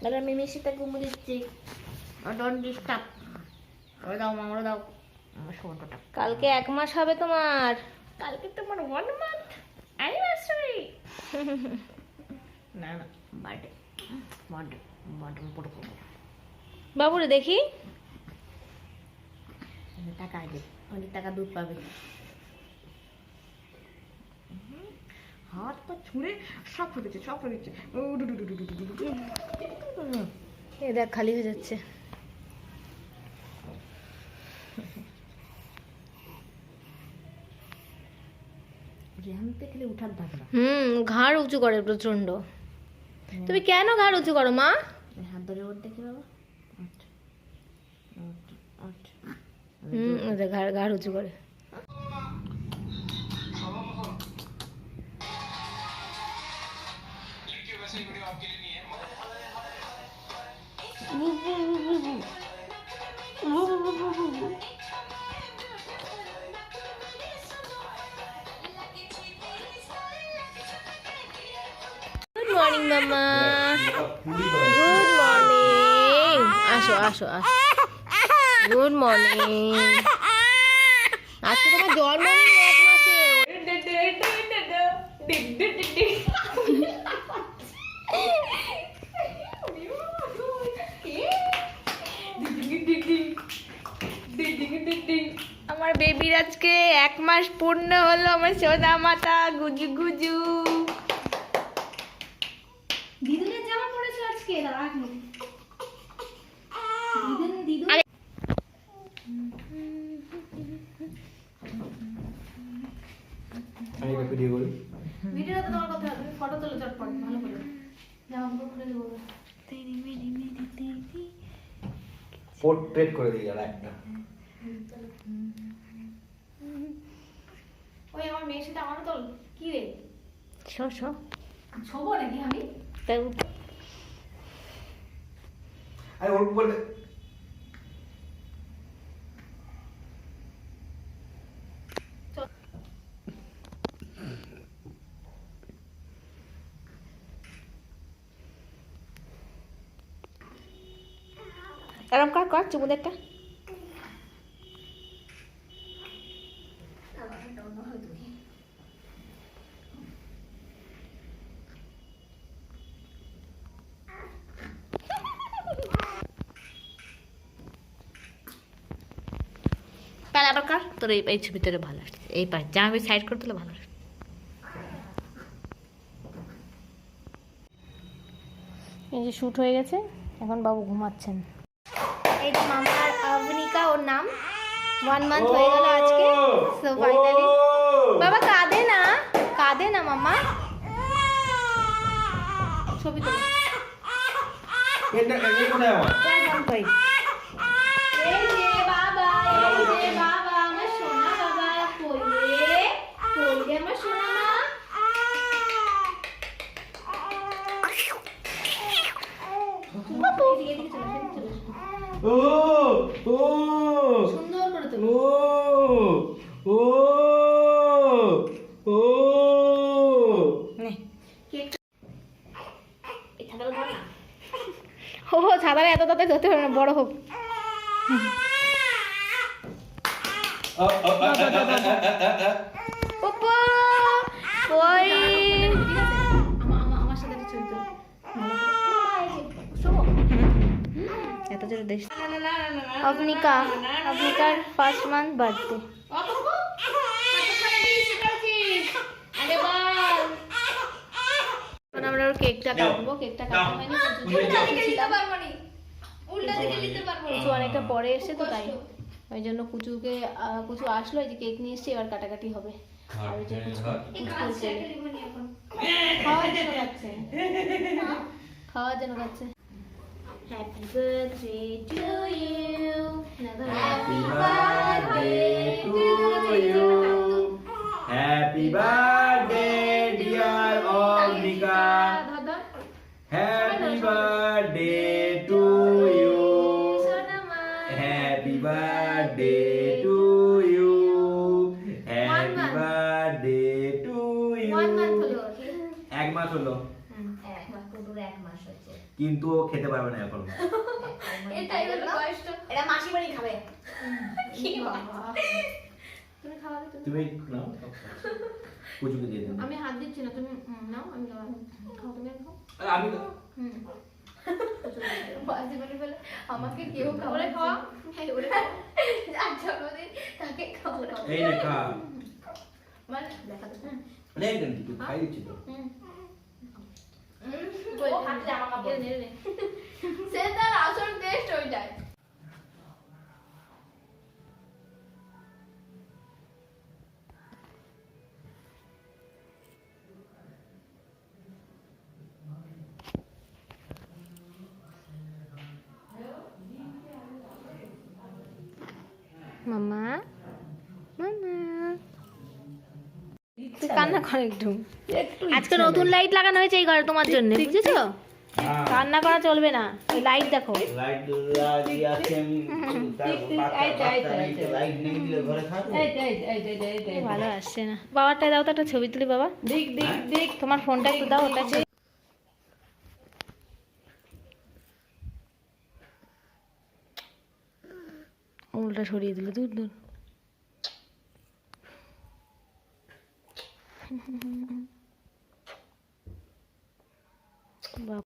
তাহলে আমি মিষ্টিটা ঘুমো দিচ্ছি। ডোন্ট ডিস্টার্ব ওরে দাও মা ওরে দাও। সোনাটা কালকে এক মাস হবে তোমার। কালকে তোমার ওয়ান মান্থ অ্যানিভার্সারি না না বার্থডে বার্থডে বার্থডে পুরো করব। বাবুরে দেখি। টাকা আসবে অনেক টাকা দুধ পাবে। হাত পা ছুঁড়ে সব ফেটেছে সব ফেটেছে এ দেখ খালি হয়ে যাচ্ছে। ঘাড় উঁচু করে প্রচণ্ড তুমি কেন ঘাড় উঁচু করো মা? হাত ধরে ঘাড় ঘাড় উঁচু করে। মর্নিং মামা গুড মর্নিং আসো আসো আসো গুড মর্নিং আজকে তোমার জন্মদিন এক মাসে আমার বেবির আজকে এক মাস পূর্ণ হলো আমার সোনা মাতা গুজু গুজু। দিদুনের জামা পড়েছো আজকে রাখ দিদুন দিদুন। আরে- আমি একটা ভিডিও করি ভিডিওটা তো তোমার কথা তুমি ফটো তোলো চটপট ভালো করে। জামা কাপড় খুলে দেবো। পোর্ট্রেট করে দিই আর একটা। Show show. ছবো নাকি আমি? তাই আরে ওর উপরে এরম কর কর একটা। তাহলে আবার কর? তোর এই এই ছবিটা ভালো আসছে। এই পাশ জামা সাইড করে দিলে ভালো আসছে। এই যে শ্যুট হয়ে গেছে এখন বাবু ঘুমাচ্ছেন। এই যে মামার আবনিকা ওর নাম ওয়ান মান্থ হয়ে গেল আজকে সো ফাইনালি বাবা কাঁদে না? কাঁদে না মামা? ছবি তো ও ও সুন্দর করে ও ও ও। ও সাঁতারে এত তাতে ধরতে পারে না বড় হোক। ওই এত জোরে দেশ অবনিকা অবনিকার ফার্স্ট মান্থ বার্থডে আমরা ওর কেকটা কেকটা অনেকটা পরে তো তাই। ওই জন্য কুচুকে কুচু আসলো যে কেক নিয়ে এবার কাটাকাটি হবে। ওই খাওয়ার জন্য খাওয়ার জন্য Happy birthday to you. Happy birthday birthday to you. Happy birthday, dear Omnika. Happy birthday to you. Happy birthday to you. Happy birthday to you. One month. One এক মাস হলো কিন্তু ও খেতে পারবে না এখন। এটাই হলো কষ্ট। এটা মাসি বাড়ি খাবে। কি বাবা। তুমি খাওয়াবে তুমি? তুমি নাও কুচুকে দিয়ে দিন আমি হাত দিচ্ছি না তুমি নাও আমি খাওয়াবো। খাও তুমি খাও। আমি হুম। বাজি বলে বলে আমাকে কেউ খাওয়ালে খাওয়া। খাওয়া। জন্মদিন তাকে খাওয়ানো এই নে খা। মানে দেখা নে তুই খাই দিচ্ছি তো। হুম। ও হাতে জামা কাপড়। সে তার আসল টেস্ট ওইটাই কান্না কর একটু। আজকে নতুন লাইট লাগানো হয়েছে এই ঘরে তোমার জন্য বুঝেছ? কান্না করা চলবে না লাইট দেখো। ভালো আসছে না। বাবারটা দাও তো একটা ছবি তুলি বাবা। দেখ দেখ দেখ তোমার ফোনটা একটু দাও ওটা একটু- উল্টা সরিয়ে দিল দূর দূর। Mm-hmm.